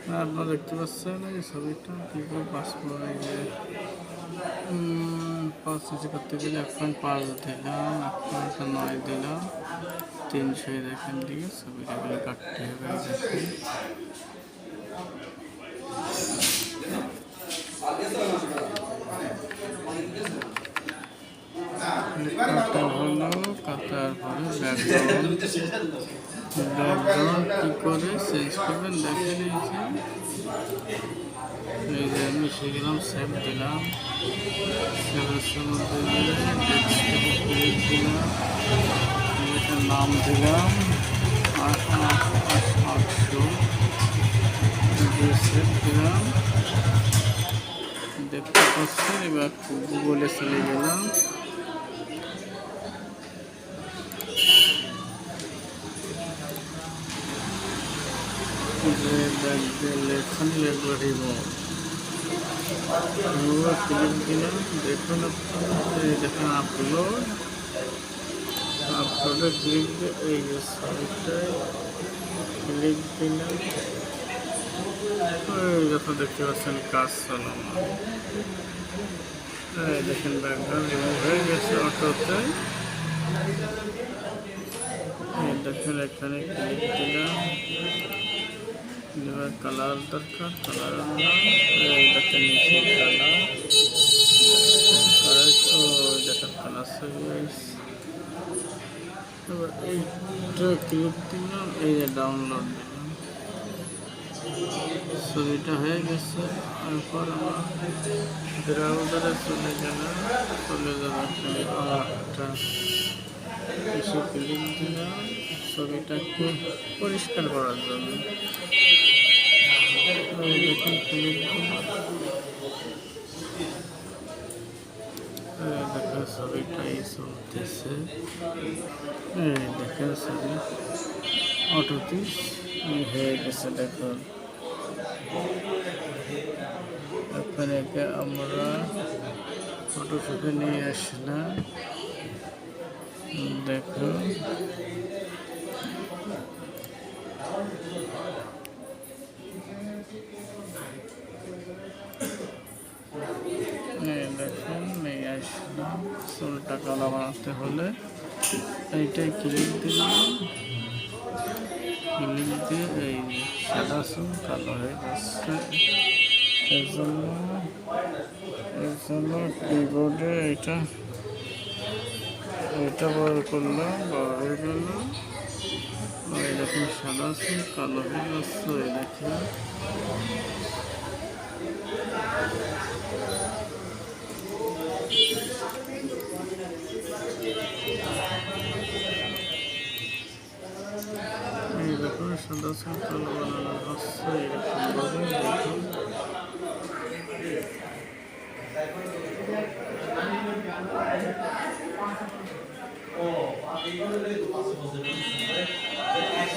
আপনারা দেখতে পাচ্ছেন এই ছবিটা ভিভো পাসপোর্ট এই যে উম, পাঁচ ইঞ্চি করতে গেলে এক পয়েন্ট পাঁচ দিলাম এক পয়েন্ট নয় দিলাম। তিনশো দেখেন দিকে ছবিটাগুলো কাটতে হবে এই কাটা হলো কাটার পরে ব্যাকগ্রাউন্ড কী করে চেঞ্জ করবেন দেখে নিয়েছি এই যে আমি শিখলাম সেভ দিলাম সেভের মধ্যে গিয়ে ডেস্কটপে ক্লিক দিলাম এটার নাম দিলাম আট আট আট আটশো দিয়ে সেভ দিলাম দেখতে পাচ্ছেন এবার গুগলে চলে গেলাম লেখন রিমোট ক্লিক দিলাম দেখুন দেখেন আপলোড আপলোডে ক্লিক এই সাইটটায় ক্লিক দিলাম যখন দেখতে পাচ্ছেন কাজ চালানো দেখেন ব্যাকগ্রাউন্ড রিমুভ হয়ে গেছে অটোতে। দেখেন এখানে ক্লিক দিলাম। কালার দরকার কালার এই দেখেন নিচে কালার ও দেখেন কালার সার্ভিস এবার এইটা ক্লিক দিলাম এই যে ডাউনলোড দিলাম ছবিটা হয়ে গেছে তারপর আমার ব্রাউজারে চলে গেলাম চলে যাবে এখানে আরেকটা এসে ক্লিক দিলাম ছবিটাকে পরিষ্কার করার জন্য। দেখুন এই দেখেন ছবিটাই চলতেছে। দেখেন ছবি। অটোতে হয়ে গেছে, দেখুন। এখানে আমরা ফটোশুটে নিয়ে আসলাম। দেখুন এই দেখুন নিয়ে আসলাম চুলটা কালা বানাতে হলে এইটাই ক্লিক দিলাম। ক্লিক দিয়ে এই সাদা চুল কালো হয়ে যাচ্ছে। এর জন্য এর জন্য কিবোর্ডে এটা এটা বড় করলাম বড় হয়ে গেল দেখুন সাদা চুল কালো হয়ে যাচ্ছে এই সাদা চুল কালো বানানো হচ্ছে এরকমভাবে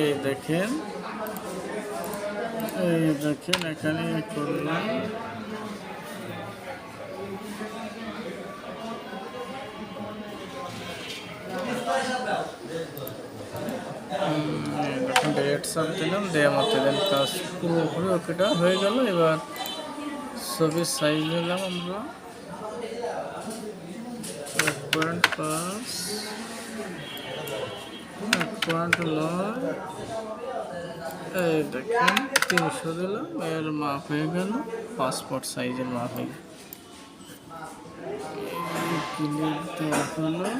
এই দেখেন। এই দেখেন, এখানে করলাম। ডেট সব দিলাম দেওয়ার মতো দেন কাজ হয়ে গেল। এবার ছবির সাইজ নিলাম আমরা। এক পয়েন্ট পাঁচ এক পয়েন্ট নয় এই দেখেন, তিনশো দিলাম, এর মাপ হয়ে গেল। পাসপোর্ট সাইজের মাপ হয়ে গেল। ক্লিক দেওয়া হলো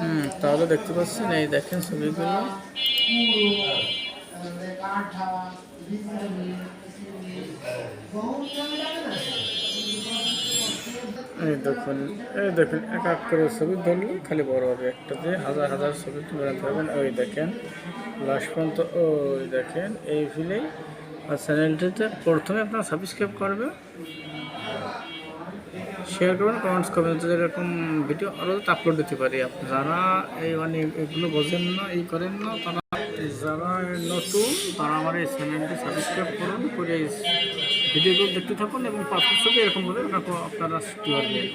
হুম, তাহলে দেখতে পাচ্ছেন, এই দেখেন ছবিগুলো। কাঠা এই দেখুন এই দেখুন, এক এক করে ছবি ধরলে, খালি বড় হবে একটাতে হাজার হাজার ছবি তুলে পারবেন ওই দেখেন লাস্ট পর্যন্ত, ওই দেখেন, এই ফিলেই আর চ্যানেলটিতে প্রথমে আপনার সাবস্ক্রাইব করবে শেয়ার করবেন কমেন্টস করবেন, যাতে এরকম ভিডিও আরও আপলোড দিতে পারি। যারা এই মানে এগুলো বোঝেন না, এই করেন না, তারা যারা নতুন, তারা আমার এই চ্যানেলটি সাবস্ক্রাইব করুন, করে ভিডিওগুলো দেখতে থাকুন এবং ছবি এরকমভাবে আপনারা শিখতে পারবেন